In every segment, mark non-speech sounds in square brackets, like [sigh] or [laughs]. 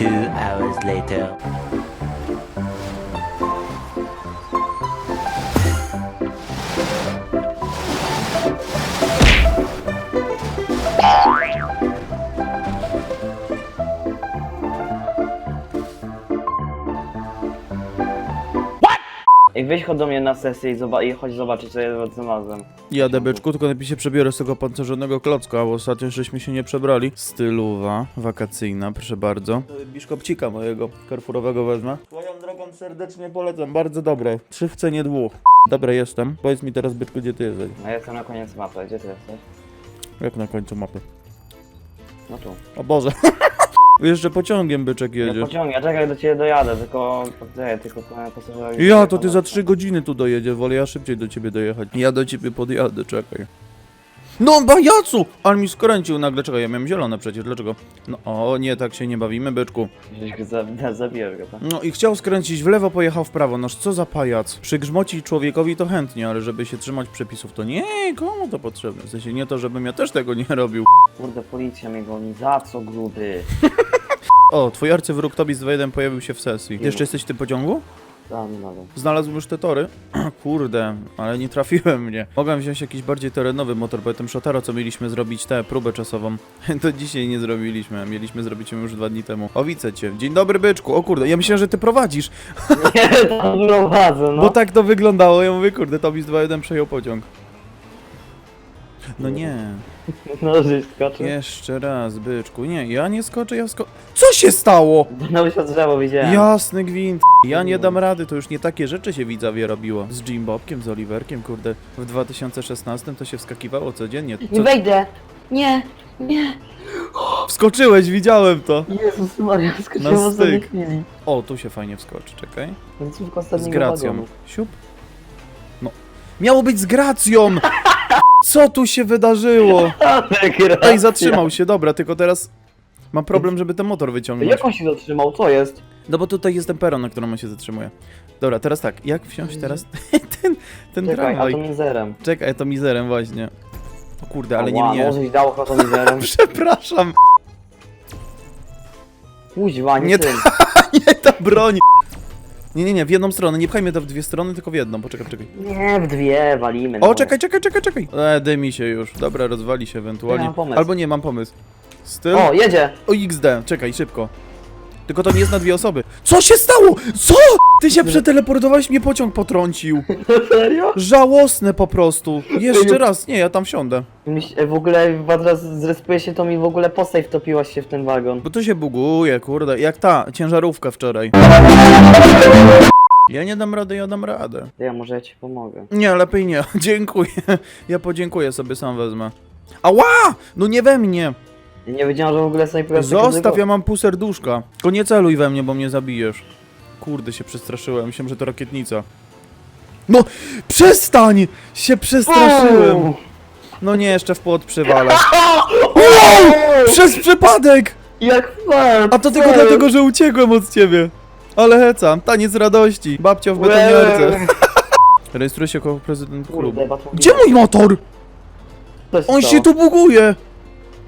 Two hours later. Ej, weź chodź do mnie na sesję i, zoba- i chodź zobaczyć, co ja znalazłem. Jadę byczku, tylko najpierw się przebiorę z tego pancerzonego klocka, bo ostatnio żeśmy się nie przebrali. Stylowa, wakacyjna, proszę bardzo. Biszkopcika mojego karfurowego wezmę. Swoją drogą serdecznie polecam, bardzo dobre. Trzy w cenie dwóch. Dobra, jestem. Powiedz mi teraz, byczku, gdzie ty jesteś? Ja jestem na koniec mapy, gdzie ty jesteś? Jak na końcu mapy? No tu. O Boże. [laughs] Jeszcze pociągiem byczek Ja jedzie. pociągnie, czekaj, do ciebie dojadę, tylko... Nie, tylko pasażerowi... Ja, to ty za trzy godziny tu dojedzie, wolę ja szybciej do ciebie dojechać. Ja do ciebie podjadę, czekaj. No, bajacu! Ale mi skręcił nagle, czekaj, ja miałem zielone przecież, dlaczego? No, o nie, tak się nie bawimy, byczku. Go, tak? No i chciał skręcić w lewo, pojechał w prawo, noż co za pajac. Przygrzmocić człowiekowi to chętnie, ale żeby się trzymać przepisów to nie, komu to potrzebne? W sensie nie to, żebym ja też tego nie robił. Kurde, policja mnie goni, za co gruby? [laughs] O, twój arcywróg Tobis 2.1 pojawił się w sesji. Jeszcze jesteś w tym pociągu? Tam. Znalazłem już te tory. [clears throat] Kurde, ale nie trafiłem mnie. Mogłem wziąć jakiś bardziej terenowy motor, bo tym Shotaro, co mieliśmy zrobić tę próbę czasową, [laughs] to dzisiaj nie zrobiliśmy. Mieliśmy zrobić ją już dwa dni temu. O, widzę cię. Dzień dobry, byczku. O kurde, ja myślałem, że ty prowadzisz, [laughs] Nie, tam prowadzę, no. bo tak to wyglądało. Ja mówię, kurde, Tobis 2.1 przejął pociąg. No nie. No, żeś skoczył. Jeszcze raz, byczku. Nie, ja nie skoczę, ja sko... Co się stało? No się drzewo widziałem. Jasny gwint. Ja nie dam rady, to już nie takie rzeczy się widzowie robiło. Z Jim Bobkiem, z Oliverkiem, kurde. W 2016 to się wskakiwało codziennie. Nie Co? wejdę! Nie! Nie! Wskoczyłeś, widziałem to. Jezus Maria, Na skoczyłem w ostatniej styk. chwili. O, tu się fajnie wskoczy, czekaj. Z gracją. Siup. No. Miało być z gracją! Co tu się wydarzyło? Ej, zatrzymał się, dobra, tylko teraz mam problem, żeby ten motor wyciągnąć. Jak on się zatrzymał? Co jest? No bo tutaj jest ten peron, na którym on się zatrzymuje. Dobra, teraz tak, jak wsiąść teraz [laughs] ten, ten Czekaj, tramwaj? atomizerem. Czekaj, to mizerem właśnie. O kurde, ale nie Ała, mnie. Może dało atomizerem. [laughs] Przepraszam, Kuźwa, nie, Nie tym. [laughs] nie ta broń. Nie, nie, nie, w jedną stronę, nie pchajmy to w dwie strony, tylko w jedną, poczekaj, czekaj. Nie, w dwie walimy. O, no. czekaj, czekaj, czekaj, czekaj. E, dymi się już. Dobra, rozwali się Ja ewentualnie. mam pomysł. Albo nie, mam pomysł. Styl? O, jedzie! O, XD, czekaj, szybko. Tylko to nie jest na dwie osoby. Co się stało? Co? Ty się przeteleportowałeś, mnie pociąg potrącił. [laughs] Serio? Żałosne po prostu. Jeszcze raz, nie, ja tam wsiądę. E, w ogóle teraz zrespuje się to mi w ogóle postać wtopiłaś się w ten wagon. Bo to się buguje, kurde, jak ta ciężarówka wczoraj. Ja nie dam rady, ja dam radę. Ja może ja ci pomogę. Nie, lepiej nie, [laughs] dziękuję. Ja podziękuję sobie, sam wezmę. Ała! No nie we mnie! Ja nie wiedziałem, że w ogóle snajpera Zostaw, ja mam pół serduszka. Tylko nie celuj we mnie, bo mnie zabijesz. Kurde, się przestraszyłem, myślałem, że to rakietnica. No, przestań! Się przestraszyłem. No nie, jeszcze w płot przywala. [laughs] Wow! Przez przypadek! Jak fan! A to tylko dlatego, że uciekłem od ciebie. Ale heca, taniec radości. Babcia w betoniarce. [laughs] Rejestruje się jako prezydent klubu. Kurde, batman. Gdzie mój motor? On się tu buguje.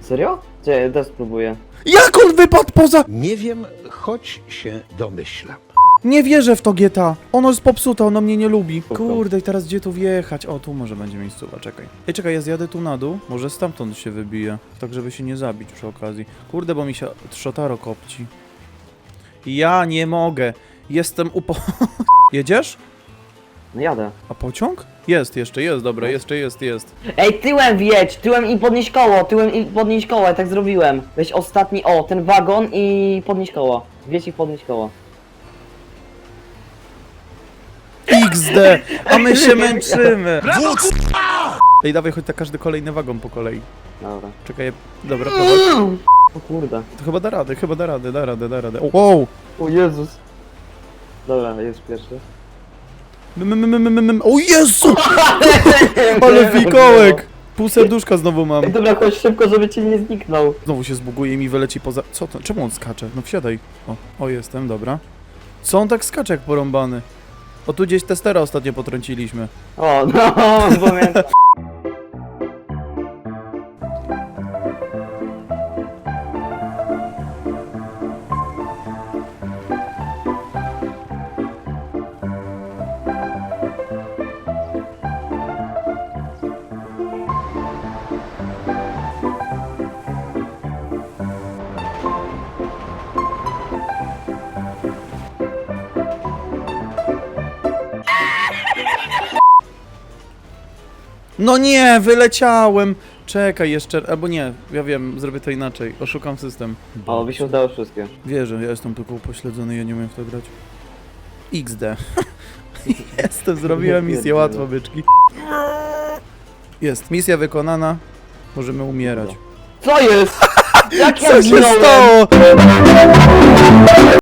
Serio? Ja też spróbuję. Jak on wypadł poza... Nie wiem, choć się domyślam. Nie wierzę w to GTA. Ono jest popsute, ono mnie nie lubi. Spoko. Kurde, i teraz gdzie tu wjechać? O, tu może będzie miejscowa, czekaj. Ej, czekaj, ja zjadę tu na dół. Może stamtąd się wybiję. Tak, żeby się nie zabić przy okazji. Kurde, bo mi się Szotaro kopci. Ja nie mogę. Jestem upo... [laughs] Jedziesz? No jadę. A pociąg? Jest, jeszcze jest, dobra, jeszcze jest, jest. Ej, tyłem wjedź! Tyłem i podnieś koło! Tyłem i podnieś koło, ja tak zrobiłem. Weź ostatni, o, ten wagon i podnieś koło. Wjedź i podnieś koło. XD! A my się [laughs] męczymy! Ej, dawaj, choć tak każdy kolejny wagon po kolei. Dobra. Czekaj, dobra, prowadź. O kurde. To chyba da radę, chyba da radę, da radę, da radę. O, Wow! O Jezus. Dobra, jest pierwszy. M, m, m, m, m, m. O Jezu! [laughs] Ale fikołek! Pół serduszka znowu mam. Dobra, chodź szybko, żeby ci nie zniknął. Znowu się zbuguje i mi wyleci poza... Co to? Czemu on skacze? No wsiadaj. O, o jestem, dobra. Co on tak skacze jak porąbany? O, tu gdzieś testera ostatnio potrąciliśmy. O, no, pamiętam. No nie, wyleciałem! Czekaj jeszcze, albo nie, ja wiem, zrobię to inaczej. Oszukam system. O, mi się udało wszystkie. Wierzę, ja jestem tylko upośledzony, ja nie umiem w to grać. XD. [laughs] jestem, zrobiłem misję, łatwo byczki. Jest, misja wykonana. Możemy umierać. Co jest? [laughs] Jak ja Co się zginąłem? stało?